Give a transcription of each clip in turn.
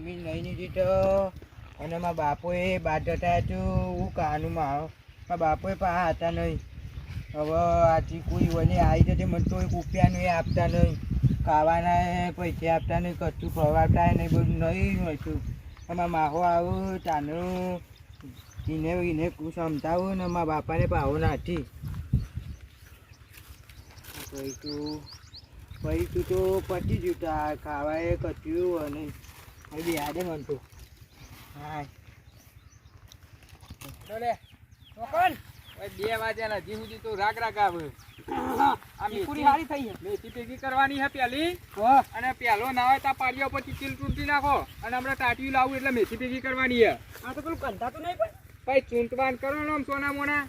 જમીન નહીં તો અને મારા બાપોએ બાદ જતા હું કાનું માં મારા બાપોએ પા હતા નહીં. હવે આથી કોઈ વને આવી જતી મને તો એક રૂપિયાનું એ આપતા નહીં. ખાવાના પૈસે આપતા નહીં, કશું ફરવાતા નહીં, બધું નહીં હતું એમાં માહો આવું તાનું એને એને સમજાવું ને મારા બાપાને ભાવો નાથી પછી તું પછી તું તો પતી ગયું તા ખાવા કચ્યું અને હવે બે આડે મનતો હા લે ચોકન બે વાગ્યાના હજી સુધી તો રાગ રાગ આવે. પૂરી મેથી હારી થઈ મેથી ભેગી કરવાની હે પેલી. અને પેલો ના હોય તો પાડીઓ પર ચીલ તૂટી નાખો. અને હમણાં ટાટિયું લાવું એટલે મેથી ભેગી કરવાની હે. આ તો પેલું કંટાતું નહીં પણ. ભાઈ ચૂંટવાન કરો ને આમ સોના મોના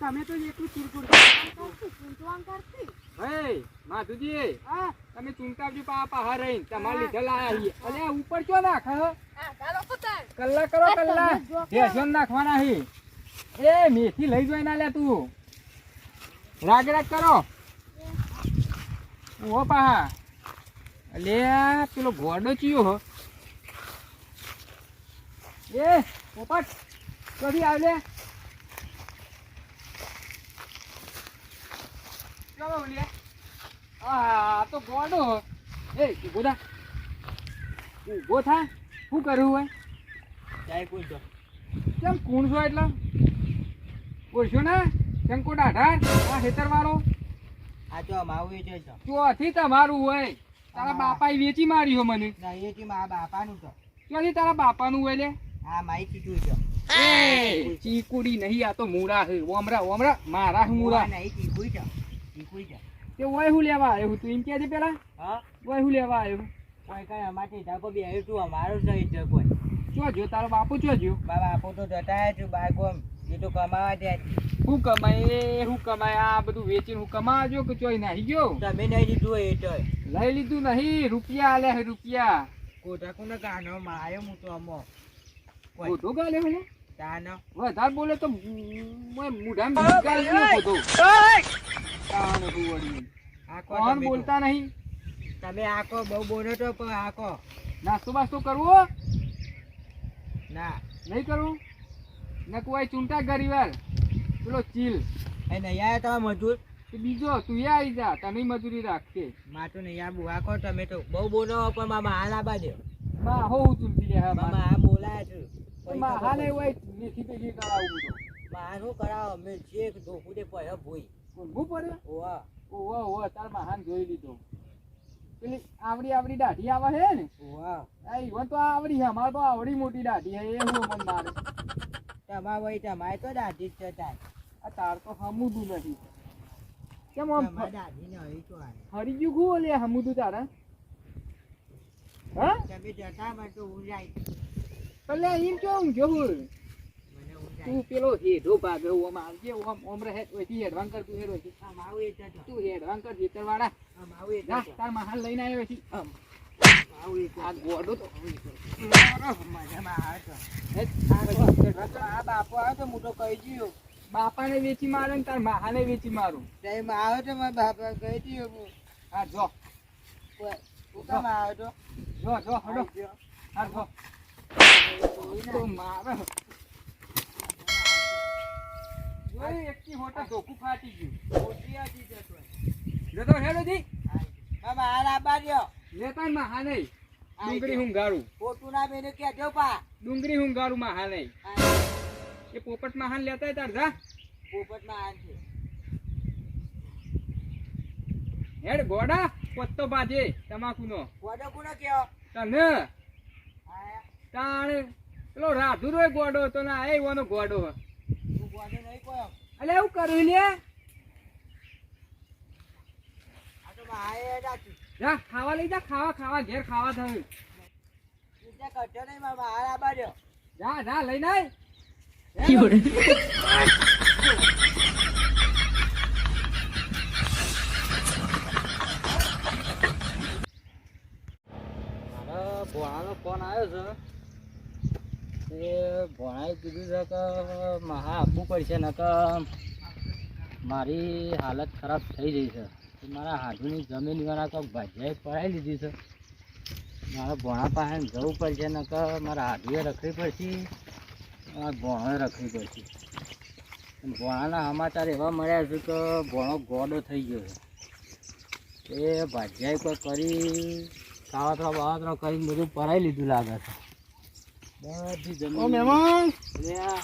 તમે તો એટલું ચીલકુડતી ચૂંટવાન ચીરકુડ હે માધુજી હા? તમે ચૂંટાવજો પા પહાડ રહી તમારે લીધે લાયા છીએ. અને ઉપર ચો નાખ? હ? કલાક કરો કલાક. ભેંસોને નાખવાના હી એ મેથી લઈ જોઈ ના લે તું. રાગ રાગ કરો. ઓ પાહા અલે પેલો ઘોડો ચિયો હો. એ પોપટ કદી આવ ચલો લે આ તો એ ઊભો થા. થા શું કરવું હોય? કોઈ તો કેમ કુણ છો એટલે? ઓળશો ને? શંકોટ આધાર? આ ખેતર વાળો આ તો છે. ચોથી તમારું હોય. તારા બાપાએ વેચી માર્યો મને. વેચી મારા બાપાનું તો. ચોથી તારા બાપાનું હોય લે? આ મારી ચીટું છે. ચીકુડી નહીં આ તો મૂળા છે. ઓમરા ઓમરા. મારા મૂળા નહીં ચીકુઈ છે છે તે ઓય હું લેવા આવ્યો તું એમ કહેજે પેલા. હા? ઓય હું લેવા આવ્યો કોઈ કઈ અમારથી ધાકો બી આવ્યું તું અમારું છે જ કોઈ. ચો જો તારો બાપુ જો જો મારા બાપુ તો જતા જ બાગો એ તો કમાવા જાય હું કમાય એ હું કમાય આ બધું વેચીને હું કમાજો કે ચોય નાહી ગયો? તમે નહીં લીધું એ તો. લઈ લીધું નહીં રૂપિયા આલે છે રૂપિયા. કોટા કોને કાનો માં આવ્યો હું તો અમો કોઈ. ખોટો ગાલે મને તાનો. વધારે બોલે તો મોય મુઢામાં ગાલી ગયો. આખો કોણ બોલતા નહીં? તમે આખો બહુ બોલો તો પણ નાસ્તો બાસ્તો કરવો? ના. નહીં કરવું ને કોઈ ચૂંટા ગરીવાર પેલો ચીલ. એ નહીં આવ્યા તમે મજૂર. બીજો તું આવી જા તમે મજૂરી રાખશે માં તો નહીં આવું આખો તમે તો બહુ બોલો પણ મામા હાલ આબા દે માં હો હું ચૂંટી લે મામા આ બોલાય છે. માં હાલે હોય મેથી પેથી કરાવું તો માં કરાવો અમે જે ધોકું દે પડે ભૂઈ ઊંઘવું પડે? ઓવા ઓહો ઓહો તાર મહાન જોઈ લીધો. પેલી આવડી આવડી દાઢી આવે છે ને? ઓવા આ ઈવન તો આવડી છે અમારે તો આવડી મોટી દાઢી છે એ હું મન મારે. તમારે વહી તમારે તો દાઢી જ છે તાર. આ તાર તો હમુદું નથી. કેમ આમ દાઢી ને હરી તો હરી. ગયું લે હમુદું તારા? હા? તમે જતા તો હું જાય. એટલે એમ કેવું જાય તું પેલો હેઢો ભાગે ઓમ આવજે ઓમ ઓમ રહે ઓયથી હેડવાન કર તું હેડ છે આમ આવું એ જતો તું હેડવાન કર ખેતર વાળા આમ આવું એ જતો તાર મહાન લઈને આવ્યો છે આમ આવું એ આ ગોડો તો મજામાં આવે તો હેડ, આ તો- બાપો આવે તો તો કહી ગયો બાપાને વેચી મારે ને તાર મહાને વેચી મારું ટાઈમ આવે તો મારા બાપા કહી દીધો હું જો હું કેમ આવે તો જો જો હડો હા જો મારે જોઈ એકથી હોટા ધોકું ફાટી ગયું. હતી જતો. જતો હેડો જી. મામા હાલ આબા દ્યો. લેતા મહા નહીં ડુંગળી હુંગારું. ખોટું ના બેને પા. ડુંગળી મહા નહીં એ પોપટ મહાન લેતા તાર જા. છે. હેડ ગોડા પત્તો બાજે તમાકુનો. ગોડો કોનો કયો? તને. તાણ પેલો રાધુરો ગોડો હતો ને એ એવાનો ગોડો. હું અલે એવું કર્યું લે? આ તો મારે રાખ્યું. જા ખાવા લઈ જા ખાવા ખાવા ઘેર ખાવા થયું. નહીં જા જા. મારા ફોન આવ્યો છે. એ ભોણાએ કીધું છે કે મારે આપવું પડશે ને કે મારી હાલત ખરાબ થઈ ગઈ છે. મારા હાથની જમીન વાળા તો ભાજ્યાએ પડાવી લીધી છે. મારે ભોણા પાસે જવું પડશે, નકર મારા હાથીએ રખવી પડશે. મારા ભોણો રખવી પડશે. ભોણાના સમાચાર એવા મળ્યા છે કે ભોણો ગોડો થઈ ગયો છે. એ ભાજ્યાએ કોઈ કરી કાવતરા બાવતરા કરીને બધું પરાઈ લીધું લાગે છે. બધી જમીન ઓ મહેમાન. લે આ.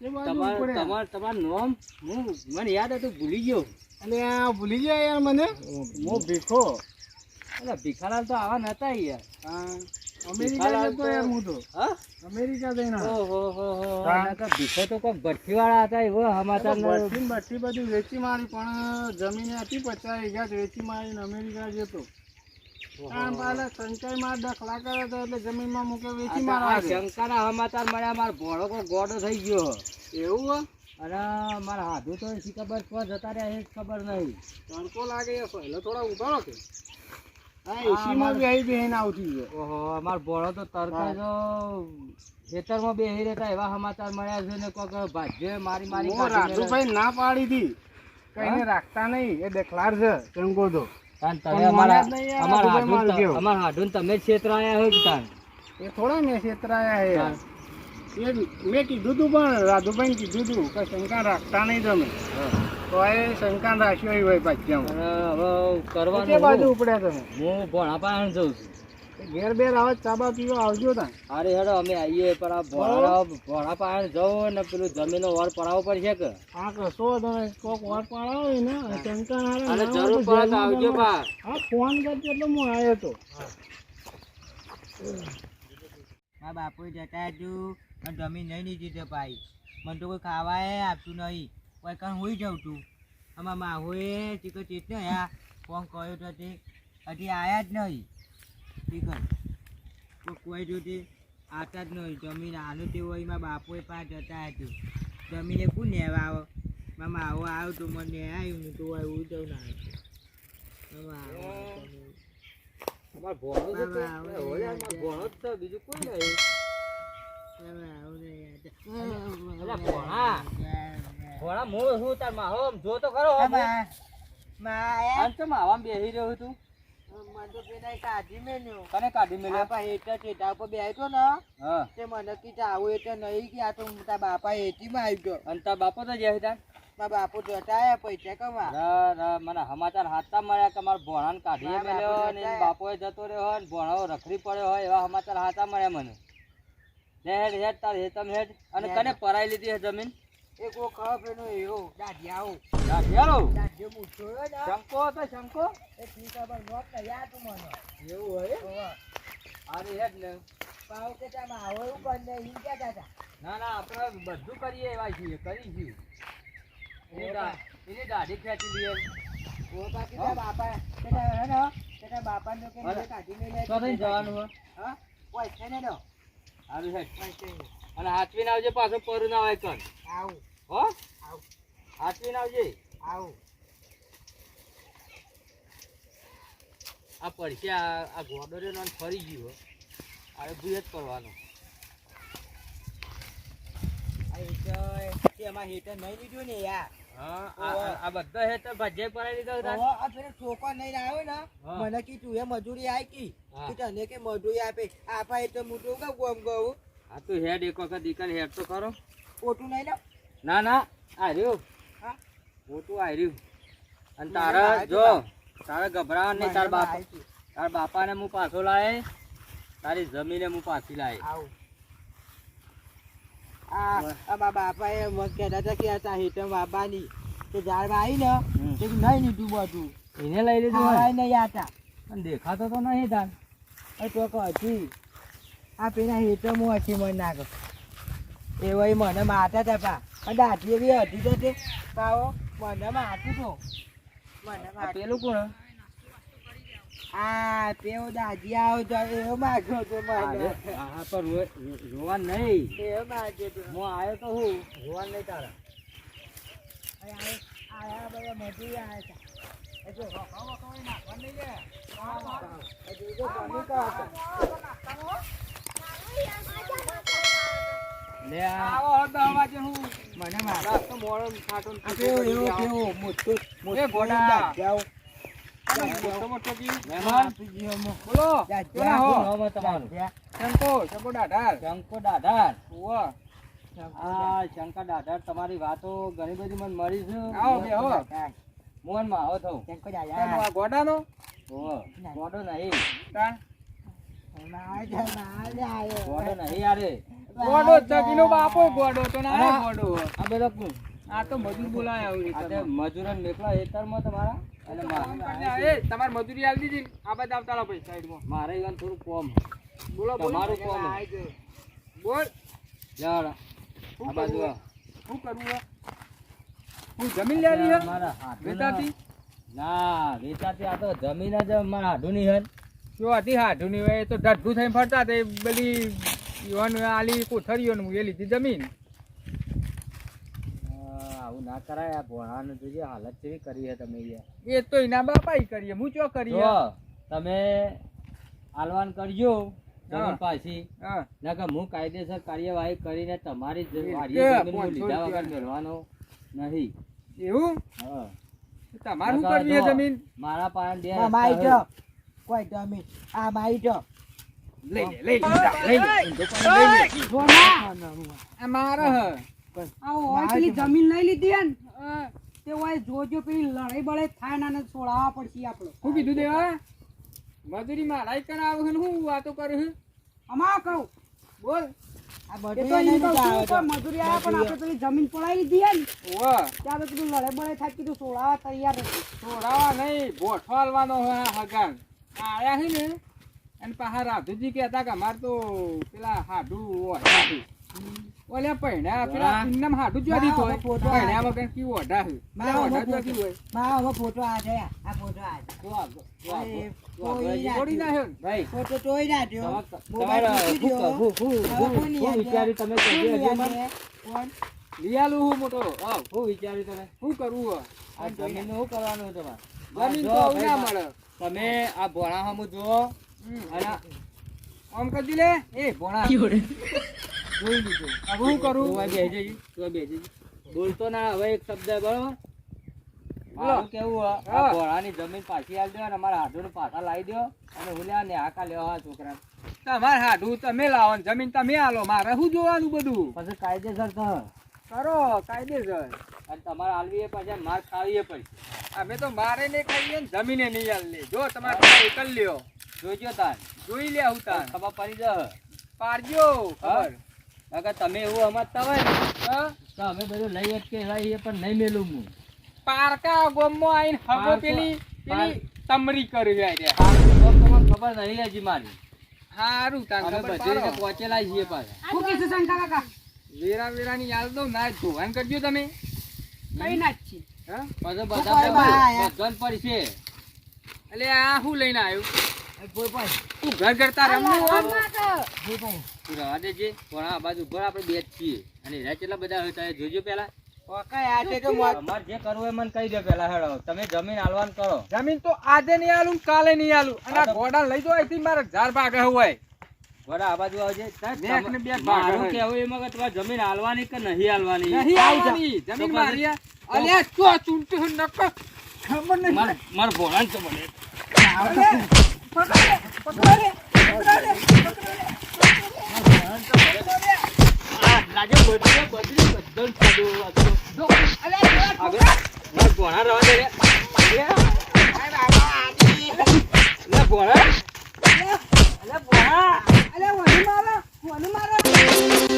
એ બાજુ તમાર તમાર તમારું હું મને યાદ હતું ભૂલી ગયો. અલે આ ભૂલી ગયા યાર મને. હું ભીખો. અલા ભીખાલાલ તો આવા નતા યાર. હા, અમેરિકા યાર હું તો. હા? અમેરિકા જઈને. ઓહો હો હો. ભીખો તો કોઈ ભઠ્ઠી વાળા હતા એવો સમાચાર ન- બઠ્ઠી બધું વેચી મારી પણ જમીન હતી પચાસ હજાર વેચી મારીને અમેરિકા જતો. સંચયમાં દખલા કરે તો એટલે જમીનમાં મૂકે વેચી તો મારવા આ દે. શંકાના સમાચાર મળ્યા મારો ભોળો કોઈ ગોડો થઈ ગયો. એવું હો? મારા હાથું તો શી ખબર ક્યાં જતા રહ્યા એ ખબર નહીં. તડકો લાગે યાર, થોડા ઊભા કે હા હા, એસી માં મારે- બેહી બેહીને આવતી છે. ઓહો અમાર ભોળો તો તરતા જો ખેતરમાં બેહી રહેતા એવા સમાચાર મળ્યા છે ને કોક ભાજ્ય મારી મારી રાજુભાઈ ના પાડી હતી કઈને રાખતા નહીં એ દેખલાર છે તાન તમે અમારા અમારા હાડું. અમારા હાડું છેતરાયા તાન? એ થોડા ને છેતરાયા હે. એ મેં કીધું તું પણ રાધુભાઈ કીધું તું કે શંકા રાખતા નહીં તમે. તો એ શંકા રાખ્યો હોય પાછ્યામાં હવે કરવાનું બાજુ ઉપડ્યા તમે. હું ભોણા પાસે જઉં છું. ઘેર બેર આવે ચાબા પીવા આવજો તા અરે હેડો અમે આવીએ પણ આ ભોળા ભોળા પાસે જવું ને પેલું જમીનો વર પડાવો પડશે કે? હા કશો તમે કોક વાર પડાવો ને હારે અને જરૂર પડે તો આવજો બા. હા ફોન કરજો એટલે હું આવ્યો તો. હા બાપુ જતા અને જમીન નહીં લીધી તો ભાઈ. મને તો કોઈ ખાવાય આપતું નહીં. કોઈ કાં હોઈ જાઉં તું આમાં માહોએ ચીકો ચીત ને આ ફોન કર્યો તો તે. હજી આવ્યા જ નહીં. ચીકર તો કોઈ જોતે આતા જ નહીં જમીન આનું તે હોય મારા બાપુએ પાસે જતા હતું જમીને કોણ લેવા આવો? મામા માવો આવ્યો તો મને આવ્યું ને તો એવું જવું ના આવ્યું માહો બેસી જો તો ખરો કાઢી મેલે બાપા બેહી ચેટા ઉપર કને કાઢી મેલ્યો હા. મને કીધા આવું એટલે નહીં ગયા તો હું તારા બાપા એટીમાં આવી ગયો. અને તાર બાપો તો જય તાર મારા બાપુ જતા આયા પૈસા કમા રા, રા, મને સમાચાર હાથતા મળ્યા કે મારા ભોણાને કાઢી મેલ્યો બાપો અને બાપોએ જતો રહ્યો હોય ને ભોણો રખડી પડ્યો હોય એવા સમાચાર હાથા મળ્યા મને. લે હેડ હેડ તાર હેતમ હેડ. અને. કને પરાઈ લીધી હે જમીન? એક વો ખબર એનો એવો. દાઢિયાઓ. દાઢિયારો દાઢિયો મૂછો ને શંકો હતો શંકો? એ ઠીક ખબર નોટ નહીં યાદ તું મને. એવું હોય? અરે હેડ ને પાવ કે તમે આવો એવું ઈ હતા ના ના આપણે બધું કરીએ એવા છીએ કરી છીએ. એની એની દાઢી ખેંચી લઈએ. ઓ બાકી તારા બાપા કે તારા હે ને? કે તારા બાપાને કે કાઢી તો જવાનું હા. ઓય છે ને નો સારું હેડ. ઓય છે ને. અને હાચવીને આવજે પાછો પરું ના હોય કણ. આવું. હો? આવું. હાચવીને આવજે. આવું. આ પડશે આ આ ફરી ગયો. હવે ભૂય જ કરવાનો. એમાં હેઠળ નહીં લીધું ને યાર. આ- બધા લીધો આ પેલો છોકરો નહીં આવ્યો ને? મને કીધું એ મજૂરી આવી કી તને કે મજૂરી આપે. આપા એટલે તો કહું ગમ ગયું આ તો હેડ એક વખત દીકરા હેડ તો ખરો. ખોટું નહીં લો ના ના આ રહ્યું. હા? ખોટું આ રહ્યું. અને તારા જો તારા ગભરાવા નહીં તાર બાપા તારા બાપાને હું પાછો લાવે. તારી જમીને હું પાછી લાવે. આવું. આ બાપાએ મને કહેતા હતા કે આ તા હેઠળ બાબાની તે ઝાડમાં આવી ને તે નહીં લીધું બધું. એને લઈ લીધું નહીં આતા દેખાતો તો નહીં તાર. એ તો કહું હતી આ પેલા હેતો હું હસી મન એ વળી મને મારતા હતા પા. દાદી બી હતી તો તે. પાવો મને મારતું તો. મને પેલું કોણ? આ તેઓ દાદી આવો તો એવો માગ્યો તો મારે હા પણ રોવા નહીં. એવો માગ્યો તો હું આવ્યો તો હું? રોવા નહીં તારા. આયા બધા મજૂરી આયા હતા. જો, નાખવા નહીં શંકર દાઢાર. તમારી વાતો ઘણી બધી મને મળી છે. આવો હો. મોહનમાં આવો થવું ગોડાનો? ગોડો નહીં તાણ માર જા, માર જા, આયો. ગોડો નહીં યારે ગોડો જ બાપો ગોડો તો ના ગોડો આ બધો આ તો મજૂર બોલાય આવું આ મજૂરન મેકલા હેતરમાં તમારા. અને મા- એ તમારે મજૂરી આલી દીધી આ બધા આવતા ભાઈ સાઈડમાં. મારે ઈવન થોડું કોમ. બોલો તમારું કોમ. બોલ. યાર આ બાજુ શું કરવું હું જમીન લેવી હે? મારા વેચાતી? ના વેચાતી આ તો જમીન જ મારા હાડુની હે. જો હતી હાઢું ની હોય તો ઢઢું થઈને ફરતા તે બધી યુવાન આલી કોઠરીઓ ને એ લીધી જમીન. આવું ના કરાય આ ભોળાનું જોઈએ હાલત કેવી કરી છે તમે યાર. એ તો એના બાપા કરીએ હું ચો કરીએ તમે આલવાન કરજો પાછી. હા. કે હું કાયદેસર કાર્યવાહી કરીને તમારી લીધા વગર મેળવાનો નહીં. એવું? હા. તમારું કરવી જમીન? મારા પાસે બે આ cho mình. À આ હોય પેલી જમીન લઈ લીધી ને તે હોય જોજો પેલી લડાઈ બળાઈ થાય ના છોડાવવા પડશે આપણે શું કીધું દેવા મજૂરી મારા કરાવ હે ને હું વાતો કરું છું અમા કહું બોલ છું આવે મજૂરી આવ્યા પણ આપણે પેલી જમીન પડાવી લીધી હે ને ઓવા ત્યાં તો કીધું લડાઈ બળે થાય કીધું છોડાવવા તૈયાર હતી નહીં ભોઠો હાલવાનો હોય આ હગાન આ આયા છે ને અને પાછા રાધુજી કહેતા કે અમાર તો પેલા હાડું ઓઢા ઓલે પેલા ઇન્નમ હાડું ફોટો વગર ઓઢા છે ઓઢા હવે ફોટો. આ છે આ ફોટો આ છે. નાખ્યો ભાઈ. ફોટો નાખ્યો. મોબાઈલ તમે મને? કોણ? હું મોટો. શું તમે? શું કરવું આ શું કરવાનું તમારે? જમીન તો ના મળે. તમે આ ભોણા જુઓ. હમ. અને આમ કરી લે. એ ભોણા. જોઈ લીધું શું કરું? બેસી જજે, તું. બોલતો ના હવે એક શબ્દ બરોબર મારું કેવું આ ભોળાની જમીન પાછી આલી દો અને મારા હાથોને પાછા લાવી દો. અને હું લ્યા ને આકા લેવા છોકરા તમારે હાડું તમે લાવો ને જમીન તમે આલો. મારે શું જોવાનું બધું? પછી કાયદેસર કરો કાયદેસર. અને તમારે પાછા પછી માર ખાવીએ પડશે અમે તો મારે નહીં ખાઈએ ને જમીને નહીં આલ જો તમારે ખાઈ કરી લ્યો. જોજો તાર. જોઈ લે હું તાર. ખબર પડી જશે. પારજો ખબર. અગર તમે એવું સમજતા હોય ને. તો અમે બધું લઈ જ કે લઈએ પણ નહીં મેલું હું. પારકા ગોમમાં આઈને હગો પેલી પેલી તમરી કરી જાય ખબર નહીં હજી મારી. સારું તાર ખબર બધી પહોંચેલા છીએ પાછા. શું કીધું શંકા કાકા? વેરા વેરાની યાદ દો ના ધોવાન કરજો તમે. કઈ ના જ હા? પછી બધા બહાર. બધાને છે એટલે આ હું લઈને આવ્યો? તું ઘર કરતા રમવું હોય? ને? કોઈ પણ. તું રવા દેજે પણ આ બાજુ ઉપર આપણે બે જ છીએ. અને એના કેટલા બધા હોય તમે જોજો પેલા ઓકાય આ છે તો મોત. અમારે જે કરવું એ મને કહી દે પેલા હેડો. તમે જમીન હાલવાન કરો. જમીન તો આજે નહીં આલું કાલે નહીં આલું અને આ ઘોડા લઈ જાઓ અહીંથી મારે ઝાડ ભાગે હોય. વડા આ બાજુ આવજે. એક ને બે મારું કેવું એમાં કે તમારે જમીન હાલવાની કે નહીં હાલવાની? નહીં હાલવાની. જમીન મારી અલ્યા તો ચૂંટણી હું નકો ખબર નહીં. માર માર બોલાન તો મને. લાગે બધી બધી બદલ ચાલુ આગળ ભોણા અરે હોની મારો હોની મારો.